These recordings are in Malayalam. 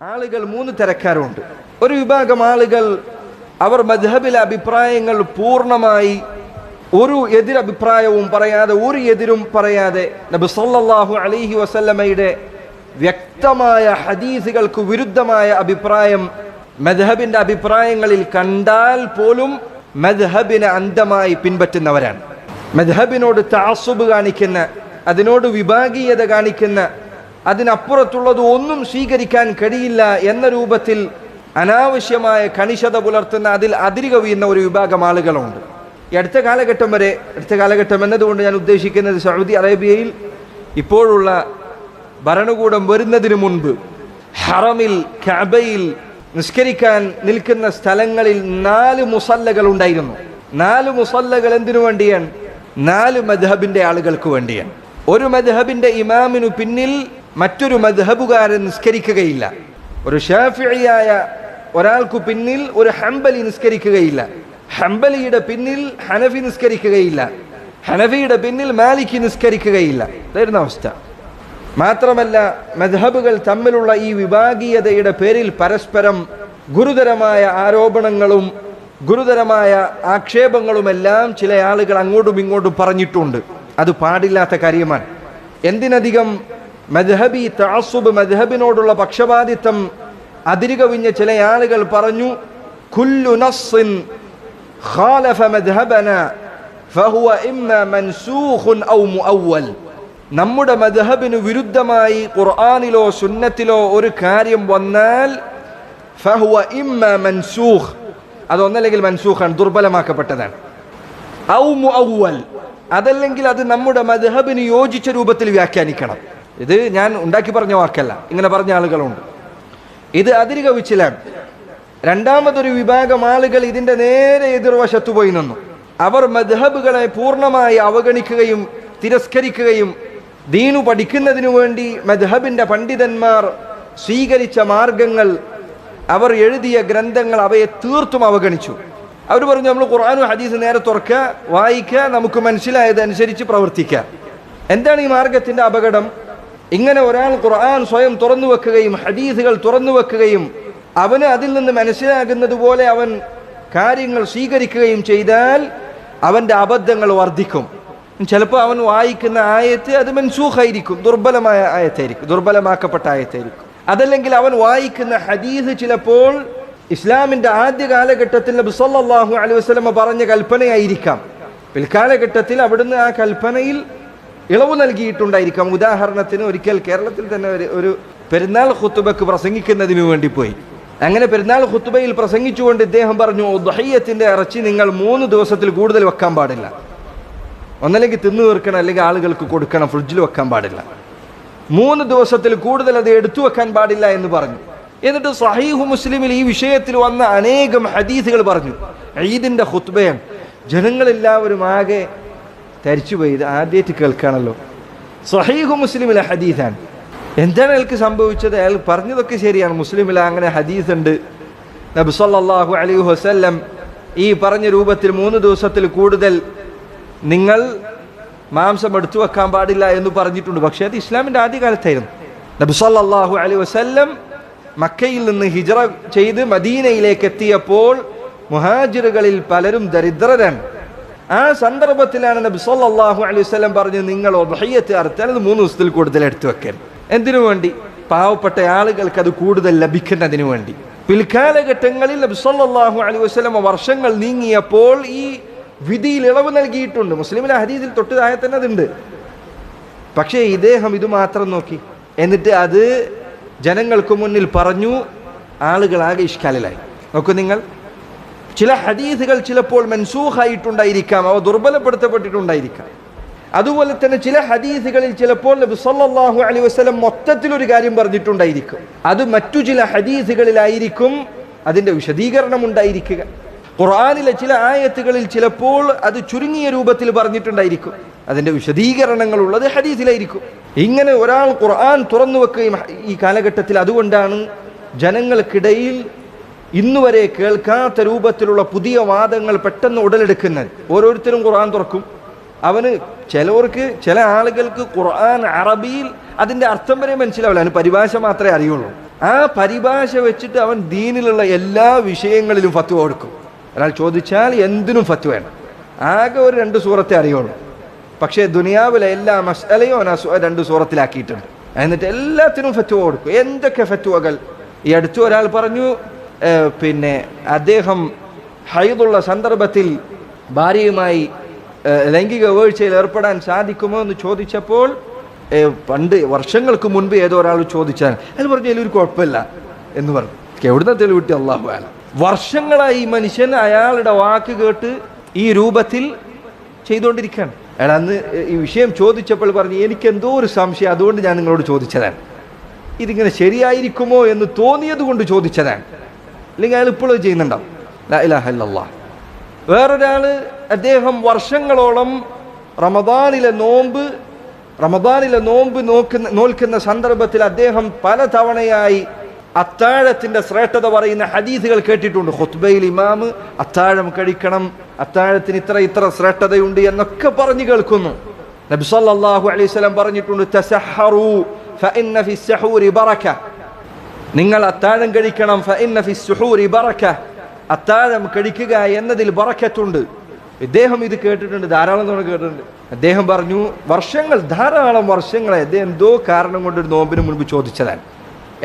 ആളുകൾ മൂന്ന് തരക്കാരുണ്ട്. ഒരു വിഭാഗം ആളുകൾ അവർ മദ്ഹബിലെ അഭിപ്രായങ്ങൾ പൂർണമായി ഒരു എതിരഭിപ്രായവും പറയാതെ ഒരു എതിരും പറയാതെ നബി സല്ലാഹു അലൈഹി വസല്ലമയുടെ വ്യക്തമായ ഹദീസുകൾക്ക് വിരുദ്ധമായ അഭിപ്രായം മദ്ഹബിന്റെ അഭിപ്രായങ്ങളിൽ കണ്ടാൽ പോലും മദ്ഹബിനെ അന്ധമായി പിൻപറ്റുന്നവരാണ്. മദ്ഹബിനോട് താസുബ് കാണിക്കുന്ന അതിനോട് വിഭാഗീയത കാണിക്കുന്ന അതിനപ്പുറത്തുള്ളത് ഒന്നും സ്വീകരിക്കാൻ കഴിയില്ല എന്ന രൂപത്തിൽ അനാവശ്യമായ കണിശത പുലർത്തുന്ന അതിൽ അതിരി കവിയുന്ന ഒരു വിഭാഗം ആളുകളുണ്ട്. ഈ അടുത്ത കാലഘട്ടം വരെ അടുത്ത കാലഘട്ടം എന്നതുകൊണ്ട് ഞാൻ ഉദ്ദേശിക്കുന്നത് സൗദി അറേബ്യയിൽ ഇപ്പോഴുള്ള ഭരണകൂടം വരുന്നതിന് മുൻപ് ഹറമിൽ കബയിൽ നിസ്കരിക്കാൻ നിൽക്കുന്ന സ്ഥലങ്ങളിൽ നാല് മുസല്ലകൾ ഉണ്ടായിരുന്നു. നാല് മുസല്ലകൾ എന്തിനു വേണ്ടിയാണ്? നാല് മദ്ഹബിന്റെ ആളുകൾക്ക് വേണ്ടിയാണ്. ഒരു മദ്ഹബിന്റെ ഇമാമിനു പിന്നിൽ മറ്റൊരു മദ്ഹബുകാരൻ നിസ്കരിക്കുകയില്ല. ഒരു ഷാഫിയായ ഒരാൾക്കു പിന്നിൽ ഒരു ഹംബലി നിസ്കരിക്കുകയില്ല. ഹംബലിയുടെ പിന്നിൽ ഹനഫി നിസ്കരിക്കുകയില്ല. ഹനഫിയുടെ പിന്നിൽ മാലിക്ക് നിസ്കരിക്കുകയില്ല. ഇതായിരുന്നു അവസ്ഥ. മാത്രമല്ല മദ്ഹബുകൾ തമ്മിലുള്ള ഈ വിഭാഗീയതയുടെ പേരിൽ പരസ്പരം ഗുരുതരമായ ആരോപണങ്ങളും ഗുരുതരമായ ആക്ഷേപങ്ങളുമെല്ലാം ചില ആളുകൾ അങ്ങോട്ടും ഇങ്ങോട്ടും പറഞ്ഞിട്ടുണ്ട്. അത് പാടില്ലാത്ത കാര്യമാണ്. എന്തിനധികം മദ്ഹബി തഅസുബ് മദ്ഹബിനോടുള്ള പക്ഷപാതിത്വം അതിരുകവിഞ്ഞ ചില ആളുകൾ പറഞ്ഞു കുല്ലു നസ്സിൻ ഖാലഫ മദ്ഹബന ഫഹുവ ഇമ്മ മൻസൂഖുൻ ഔ മുഅവ്വൽ. നമ്മുടെ മദ്ഹബിന് വിരുദ്ധമായി ഖുർആനിലോ സുന്നത്തിലോ ഒരു കാര്യം വന്നാൽ ഫഹുവ ഇമ്മ മൻസൂഖ്. അതൊന്നല്ലെങ്കിൽ മൻസൂഖാണ് ദുർബലമാക്കപ്പെട്ടതാണ്. ഔ മുഅവ്വൽ. അതല്ലെങ്കിൽ അത് നമ്മുടെ മദ്ഹബിന് യോജിച്ച രൂപത്തിൽ വ്യാഖ്യാനിക്കണം. ഇത് ഞാൻ ഉണ്ടാക്കി പറഞ്ഞ വാക്കല്ല. ഇങ്ങനെ പറഞ്ഞ ആളുകളുണ്ട്. ഇത് അതിര് കവിച്ചിലാണ് രണ്ടാമതൊരു വിഭാഗം ആളുകൾ ഇതിന്റെ നേരെ എതിർവശത്തു പോയി നിന്നു. അവർ മദ്ഹബുകളെ പൂർണമായി അവഗണിക്കുകയും തിരസ്കരിക്കുകയും ദീനു പഠിക്കുന്നതിനു വേണ്ടി മദ്ഹബിന്റെ പണ്ഡിതന്മാർ സ്വീകരിച്ച മാർഗങ്ങൾ അവർ എഴുതിയ ഗ്രന്ഥങ്ങൾ അവയെ തീർത്തും അവഗണിച്ചു. അവർ പറഞ്ഞു നമ്മൾ ഖുർആാനും ഹദീസ് നേരെ തുറക്കുക വായിക്കുക നമുക്ക് മനസ്സിലായതനുസരിച്ച് പ്രവർത്തിക്കുക. എന്താണ് ഈ മാർഗത്തിന്റെ അപകടം? ഇങ്ങനെ ഒരാൾ ഖുർആൻ സ്വയം തുറന്നു വെക്കുകയും ഹദീസുകൾ തുറന്നു വെക്കുകയും അവന് അതിൽ നിന്ന് മനസ്സിലാകുന്നത് പോലെ അവൻ കാര്യങ്ങൾ സ്വീകരിക്കുകയും ചെയ്താൽ അവന്റെ അബദ്ധങ്ങൾ വർദ്ധിക്കും. ചിലപ്പോൾ അവൻ വായിക്കുന്ന ആയത്ത് അത് മൻസൂഖായിരിക്കും ദുർബലമായ ആയത്തായിരിക്കും ദുർബലമാക്കപ്പെട്ട ആയത്തായിരിക്കും. അതല്ലെങ്കിൽ അവൻ വായിക്കുന്ന ഹദീസ് ചിലപ്പോൾ ഇസ്ലാമിന്റെ ആദ്യ കാലഘട്ടത്തിൽ നബി സല്ലല്ലാഹു അലൈഹി വസല്ലമ പറഞ്ഞ കൽപ്പനയായിരിക്കാം. പിൽക്കാലഘട്ടത്തിൽ അവിടുന്ന് ആ കൽപ്പനയിൽ ഇളവ് നൽകിയിട്ടുണ്ടായിരിക്കാം. ഉദാഹരണത്തിന് ഒരിക്കൽ കേരളത്തിൽ തന്നെ ഒരു പെരുന്നാൾ ഖുത്തുബക്ക് പ്രസംഗിക്കുന്നതിന് വേണ്ടി പോയി. അങ്ങനെ പെരുന്നാൾ ഖുത്തുബയിൽ പ്രസംഗിച്ചുകൊണ്ട് ഇദ്ദേഹം പറഞ്ഞു ദഹയ്യത്തിന്റെ ഇറച്ചി നിങ്ങൾ മൂന്ന് ദിവസത്തിൽ കൂടുതൽ വെക്കാൻ പാടില്ല. ഒന്നല്ലെങ്കിൽ തിന്നു തീർക്കണം അല്ലെങ്കിൽ ആളുകൾക്ക് കൊടുക്കണം ഫ്രിഡ്ജിൽ വെക്കാൻ പാടില്ല. മൂന്ന് ദിവസത്തിൽ കൂടുതൽ അത് എടുത്തു വെക്കാൻ പാടില്ല എന്ന് പറഞ്ഞു. എന്നിട്ട് സഹീഹു മുസ്ലിമിൽ ഈ വിഷയത്തിൽ വന്ന അനേകം ഹദീസുകൾ പറഞ്ഞു. ഈദിന്റെ ഖുത്ബയാണ്. ജനങ്ങളെല്ലാവരും ആകെ തരിച്ചുപോയി ഇത് ആദ്യമായിട്ട് കേൾക്കുകയാണല്ലോ സഹീഹു മുസ്ലിമിലെ ഹദീസാണ്. എന്താണ് അയാൾക്ക് സംഭവിച്ചത്? അയാൾ പറഞ്ഞതൊക്കെ ശരിയാണ്. മുസ്ലിമിൽ അങ്ങനെ ഹദീസ് ഉണ്ട് നബി അലി അലൈഹി വസല്ലം ഈ പറഞ്ഞ രൂപത്തിൽ മൂന്ന് ദിവസത്തിൽ കൂടുതൽ നിങ്ങൾ മാംസം എടുത്തു വെക്കാൻ പാടില്ല എന്ന് പറഞ്ഞിട്ടുണ്ട്. പക്ഷേ അത് ഇസ്ലാമിന്റെ ആദ്യകാലത്തായിരുന്നു. നബി അലി വസല്ലം മക്കയിൽ നിന്ന് ഹിജറ ചെയ്ത് മദീനയിലേക്ക് എത്തിയപ്പോൾ മുഹാജിറുകളിൽ പലരും ദരിദ്രരാണ്. ആ സന്ദർഭത്തിലാണ് നബി സല്ലല്ലാഹു അലൈഹി വസല്ലം പറഞ്ഞു നിങ്ങൾ ഒബഹയ്യത്ത് അറുത്താൽ അത് മൂന്ന് ദിവസത്തിൽ കൂടുതൽ എടുത്തു വെക്കരുത്. എന്തിനു വേണ്ടി? പാവപ്പെട്ട ആളുകൾക്ക് അത് കൂടുതൽ ലഭിക്കുന്നതിന് വേണ്ടി. പിൽക്കാലഘട്ടങ്ങളിൽ നബി സല്ലല്ലാഹു അലൈഹി വസല്ലം വർഷങ്ങൾ നീങ്ങിയപ്പോൾ ഈ വിധിയിൽ ഇളവ് നൽകിയിട്ടുണ്ട്. മുസ്ലിമിലെ ഹദീസിൽ തൊട്ട് തന്നെ അതുണ്ട്. പക്ഷേ ഇദ്ദേഹം ഇത് മാത്രം നോക്കി. എന്നിട്ട് അത് ജനങ്ങൾക്ക് മുന്നിൽ പറഞ്ഞു ആളുകളാകെ ഇഷ്കാലിലായി. നോക്കൂ നിങ്ങൾ ചില ഹദീസുകൾ ചിലപ്പോൾ മൻസൂഹായിട്ടുണ്ടായിരിക്കാം അവ ദുർബലപ്പെടുത്തപ്പെട്ടിട്ടുണ്ടായിരിക്കാം. അതുപോലെ തന്നെ ചില ഹദീസുകളിൽ ചിലപ്പോൾ നബി സല്ലല്ലാഹു അലൈഹി വസല്ലം മൊത്തത്തിൽ ഒരു കാര്യം പറഞ്ഞിട്ടുണ്ടായിരിക്കും. അത് മറ്റു ചില ഹദീസുകളിലായിരിക്കും അതിന്റെ വിശദീകരണം ഉണ്ടായിരിക്കുക. ഖുർആനിലെ ചില ആയത്തുകളിൽ ചിലപ്പോൾ അത് ചുരുങ്ങിയ രൂപത്തിൽ പറഞ്ഞിട്ടുണ്ടായിരിക്കും. അതിന്റെ വിശദീകരണങ്ങൾ ഉള്ളത് ഹദീസിലായിരിക്കും. ഇങ്ങനെ ഒരാൾ ഖുർആൻ തുറന്നു വെക്കുകയും ഈ കാലഘട്ടത്തിൽ അതുകൊണ്ടാണ് ജനങ്ങൾക്കിടയിൽ ഇന്നുവരെ കേൾക്കാത്ത രൂപത്തിലുള്ള പുതിയ വാദങ്ങൾ പെട്ടെന്ന് ഉടലെടുക്കുന്നത്. ഓരോരുത്തരും ഖുർആൻ തുറക്കും. അവന് ചിലവർക്ക് ചില ആളുകൾക്ക് ഖുർആൻ അറബിയിൽ അതിന്റെ അർത്ഥം വരെ മനസ്സിലാവില്ല. അവന് പരിഭാഷ മാത്രമേ അറിയുള്ളൂ. ആ പരിഭാഷ വെച്ചിട്ട് അവൻ ദീനിലുള്ള എല്ലാ വിഷയങ്ങളിലും ഫത്വ കൊടുക്കും. ഒരാൾ ചോദിച്ചാൽ എന്തിനും ഫത്വയാണ് ആകെ ഒരു രണ്ട് സൂറത്തെ അറിയുള്ളൂ. പക്ഷേ ദുനിയാവിലെ എല്ലാ മസലയും അവൻ രണ്ട് സൂറത്തിലാക്കിയിട്ടുണ്ട്. എന്നിട്ട് എല്ലാത്തിനും ഫത്വ കൊടുക്കും. എന്തൊക്കെ ഫത്വകൾ? ഈ അടുത്ത് ഒരാൾ പറഞ്ഞു പിന്നെ അദ്ദേഹം ഹൈദുള്ള സന്ദർഭത്തിൽ ഭാര്യയുമായി ലൈംഗിക വീഴ്ചയിൽ ഏർപ്പെടാൻ സാധിക്കുമോ എന്ന് ചോദിച്ചപ്പോൾ പണ്ട് വർഷങ്ങൾക്ക് മുൻപ് ഏതോ ഒരാൾ ചോദിച്ചാൽ അത് പറഞ്ഞു അതിലൊരു കുഴപ്പമില്ല എന്ന് പറഞ്ഞു. എവിടുന്ന തെളിവിട്ടി? അള്ളാഹു അല്ല വർഷങ്ങളായി ഈ മനുഷ്യൻ അയാളുടെ വാക്ക് കേട്ട് ഈ രൂപത്തിൽ ചെയ്തുകൊണ്ടിരിക്കുകയാണ്. അയാൾ അന്ന് ഈ വിഷയം ചോദിച്ചപ്പോൾ പറഞ്ഞു എനിക്ക് എന്തോ ഒരു സംശയം അതുകൊണ്ട് ഞാൻ നിങ്ങളോട് ചോദിച്ചതാണ്. ഇതിങ്ങനെ ശരിയായിരിക്കുമോ എന്ന് തോന്നിയത് കൊണ്ട് ചോദിച്ചതാണ്. അല്ലെങ്കിൽ അയാൾ ഇപ്പോഴും ചെയ്യുന്നുണ്ടാവും. വേറൊരാൾ അദ്ദേഹം വർഷങ്ങളോളം റമദാനിലെ നോമ്പ് റമദാനിലെ നോമ്പ് നോക്കുന്ന നോൽക്കുന്ന സന്ദർഭത്തിൽ അദ്ദേഹം പല തവണയായി അത്താഴത്തിന്റെ ശ്രേഷ്ഠത പറയുന്ന ഹദീസുകൾ കേട്ടിട്ടുണ്ട്. ഖുത്ബയിൽ ഇമാമ് അത്താഴം കഴിക്കണം അത്താഴത്തിന് ഇത്ര ഇത്ര ശ്രേഷ്ഠതയുണ്ട് എന്നൊക്കെ പറഞ്ഞു കേൾക്കുന്നു. നബി സല്ലല്ലാഹു അലൈഹി സ്വലം പറഞ്ഞിട്ടുണ്ട് നിങ്ങൾ അത്താഴം കഴിക്കണം. അത്താഴം കഴിക്കുക എന്നതിൽ ബറക്കത്തുണ്ട്. ഇദ്ദേഹം ഇത് കേട്ടിട്ടുണ്ട് ധാരാളം തവണ കേട്ടിട്ടുണ്ട്. അദ്ദേഹം പറഞ്ഞു വർഷങ്ങൾ ധാരാളം വർഷങ്ങളായി അദ്ദേഹം എന്തോ കാരണം കൊണ്ട് ഒരു നോമ്പിന് മുൻപ് ചോദിച്ചതാണ്.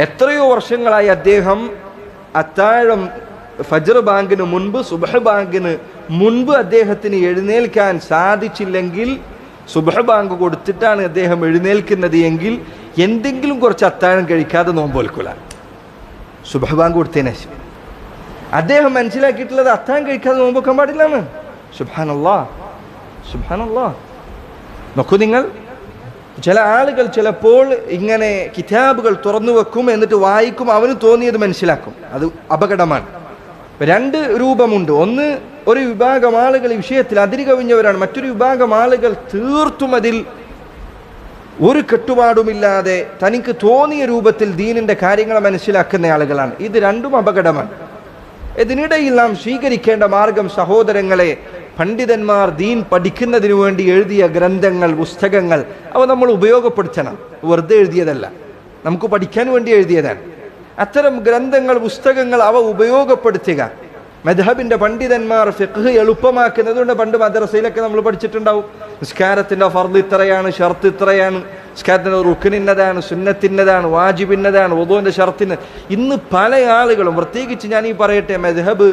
എത്രയോ വർഷങ്ങളായി അദ്ദേഹം അത്താഴം ഫജർ ബാങ്കിന് മുൻപ് സുബഹ ബാങ്കിന് മുൻപ് അദ്ദേഹത്തിന് എഴുന്നേൽക്കാൻ സാധിച്ചില്ലെങ്കിൽ സുബഹ ബാങ്ക് കൊടുത്തിട്ടാണ് അദ്ദേഹം എഴുന്നേൽക്കുന്നത് എങ്കിൽ എന്തെങ്കിലും കുറച്ച് അത്താഴം കഴിക്കാതെ നോമ്പ് വെൽക്കൂല സുബഹ ബാങ്ക് കൊടുത്തതിന് ശേഷം അദ്ദേഹം മനസ്സിലാക്കിയിട്ടുള്ളത് അത്താൻ കഴിക്കാതെ നോമ്പ് വെക്കാൻ പാടില്ലാണ് സുബാനല്ലാ സുബാനല്ലാ നോക്കൂ നിങ്ങൾ ചില ആളുകൾ ചിലപ്പോൾ ഇങ്ങനെ കിതാബുകൾ തുറന്നു വെക്കും എന്നിട്ട് വായിക്കും അവന് തോന്നിയത് മനസ്സിലാക്കും. അത് അപകടമാണ്. രണ്ട് രൂപമുണ്ട്. ഒന്ന് ഒരു വിഭാഗം ആളുകൾ വിഷയത്തിൽ അതിരി കവിഞ്ഞവരാണ് മറ്റൊരു വിഭാഗം ആളുകൾ തീർത്തും അതിൽ ഒരു കെട്ടുപാടുമില്ലാതെ തനിക്ക് തോന്നിയ രൂപത്തിൽ ദീനിന്റെ കാര്യങ്ങൾ മനസ്സിലാക്കുന്ന ആളുകളാണ്. ഇത് രണ്ടും അപകടമാണ്. ഇതിനിടയിൽ നാം സ്വീകരിക്കേണ്ട മാർഗം സഹോദരങ്ങളെ പണ്ഡിതന്മാർ ദീൻ പഠിക്കുന്നതിനു വേണ്ടി എഴുതിയ ഗ്രന്ഥങ്ങൾ പുസ്തകങ്ങൾ അവ നമ്മൾ ഉപയോഗപ്പെടുത്തണം. വെറുതെ എഴുതിയതല്ല. നമുക്ക് പഠിക്കാൻ വേണ്ടി എഴുതിയതാണ്. അത്തരം ഗ്രന്ഥങ്ങൾ പുസ്തകങ്ങൾ അവ ഉപയോഗപ്പെടുത്തുക. മദ്ഹബിന്റെ പണ്ഡിതന്മാർ ഫിഖ് എളുപ്പമാക്കുന്നത് കൊണ്ട് പണ്ട് മദ്രസയിലൊക്കെ നമ്മൾ പഠിച്ചിട്ടുണ്ടാവും. നിസ്കാരത്തിന്റെ ഫർദ് ഇത്രയാണ് ഷർത്ത് ഇത്രയാണ് നിസ്കാരത്തിന്റെ റുക്കിനിന്നതാണ് സുന്നത്തിന്നതാണ് വാജിബിന്നതാണ് ഒതുവിന്റെ ഷർത്തിന്. ഇന്ന് പല ആളുകളും പ്രത്യേകിച്ച് ഞാൻ ഈ പറയട്ടെ മദ്ഹബ്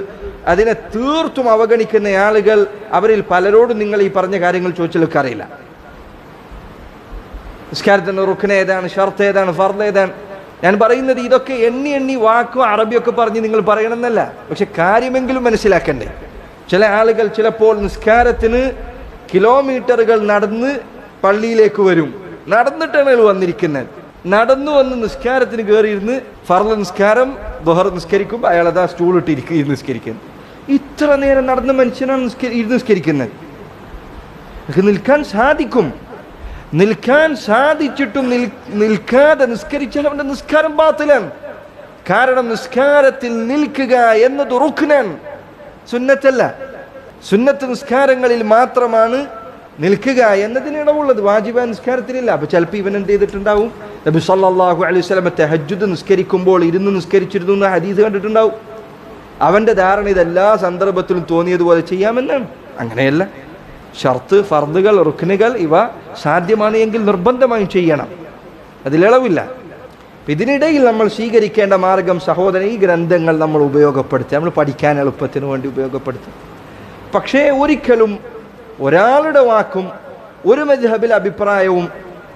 അതിനെ തീർത്തും അവഗണിക്കുന്ന ആളുകൾ അവരിൽ പലരോടും നിങ്ങൾ ഈ പറഞ്ഞ കാര്യങ്ങൾ ചോദിച്ചെടുക്കാറില്ല അറിയില്ല. നിസ്കാരത്തിന്റെ റുക്കിന് ഏതാണ് ഷർത്ത് ഏതാണ് ഫർദ് ഏതാണ് ഞാൻ പറയുന്നത് ഇതൊക്കെ എണ്ണി എണ്ണി വാക്കും അറബിയൊക്കെ പറഞ്ഞ് നിങ്ങൾ പറയണമെന്നല്ല. പക്ഷെ കാര്യമെങ്കിലും മനസ്സിലാക്കണ്ടേ. ചില ആളുകൾ ചിലപ്പോൾ നിസ്കാരത്തിന് കിലോമീറ്ററുകൾ നടന്ന് പള്ളിയിലേക്ക് വരും. നടന്നിട്ടാണ് വന്നിരിക്കുന്നത്. നടന്നു വന്ന് നിസ്കാരത്തിന് കയറിയിരുന്ന് ഫർദ നിസ്കാരം ദുഹർ നിസ്കരിക്കുമ്പോൾ അയാൾ അതാ സ്റ്റൂൾ ഇട്ടിരിക്കും ഇരുന്ന് നിസ്കരിക്കുന്നത് ഇത്ര നേരം നടന്ന മനുഷ്യനാണ് നിസ്കരി നിസ്കരിക്കുന്നത്. നിൽക്കാൻ സാധിക്കും. നിൽക്കാൻ സാധിച്ചിട്ടും നിൽക്കാതെ നിസ്കരിച്ചാൽ അവന്റെ നിസ്കാരം ബാത്തിലാണ് കാരണം നിസ്കാരത്തിൽ നിൽക്കുക എന്നത് റുഖ്നാണ് സുന്നത്തല്ല. സുന്നത്ത് നിസ്കാരങ്ങളിൽ മാത്രമാണ് നിൽക്കുക എന്നതിന് ഇടവുള്ളത്. വാജിബ നിസ്കാരത്തിലില്ല. അപ്പൊ ചിലപ്പോൾ ഇവൻ എന്ത് ചെയ്തിട്ടുണ്ടാവും? നബി സല്ലാഹു അലൈഹി വസല്ലം തെഹജ്ജുദ് നിസ്കരിക്കുമ്പോൾ ഇരുന്ന് നിസ്കരിച്ചിരുന്നു എന്ന് ഹദീസ് കണ്ടിട്ടുണ്ടാവും. അവന്റെ ധാരണ ഇതെല്ലാ സന്ദർഭത്തിലും തോന്നിയതുപോലെ ചെയ്യാമെന്നാണ്. അങ്ങനെയല്ല. ഷർത്ത് ഫർദുകൾ റുക്നുകൾ ഇവ സാധ്യമാണ് എങ്കിൽ നിർബന്ധമായും ചെയ്യണം. അതിലിളവില്ല ഇതിനിടയിൽ നമ്മൾ സ്വീകരിക്കേണ്ട മാർഗം സഹോദരൻ ഈ ഗ്രന്ഥങ്ങൾ നമ്മൾ ഉപയോഗപ്പെടുത്തുക. നമ്മൾ പഠിക്കാൻ എളുപ്പത്തിന് വേണ്ടി ഉപയോഗപ്പെടുത്തും പക്ഷേ ഒരിക്കലും ഒരാളുടെ വാക്കും ഒരു മജ്ഹബിൽ അഭിപ്രായവും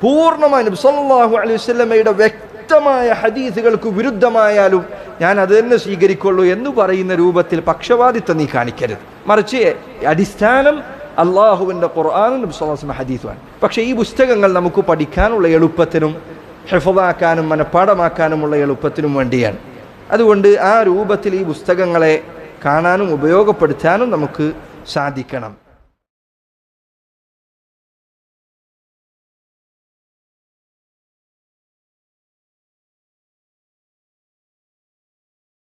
പൂർണമായി നബി സല്ലല്ലാഹു അലൈഹി വസല്ലമയുടെ വ്യക്തമായ ഹദീസുകൾക്ക് വിരുദ്ധമായാലും ഞാൻ അത് തന്നെ സ്വീകരിക്കുള്ളൂ എന്ന് പറയുന്ന രൂപത്തിൽ പക്ഷവാദിത്വം നീ കാണിക്കരുത്. മറിച്ച് അടിസ്ഥാനം അള്ളാഹുവിന്റെ ഖുർആാനും നബി സല്ലല്ലാഹു അലൈഹി വസല്ലം ഹദീസുമാണ്. പക്ഷേ ഈ പുസ്തകങ്ങൾ നമുക്ക് പഠിക്കാനുള്ള എളുപ്പത്തിനും ഹെഫാക്കാനും മനഃപ്പാടമാക്കാനുമുള്ള എളുപ്പത്തിനും വേണ്ടിയാണ്. അതുകൊണ്ട് ആ രൂപത്തിൽ ഈ പുസ്തകങ്ങളെ കാണാനും ഉപയോഗപ്പെടുത്താനും നമുക്ക് സാധിക്കണം.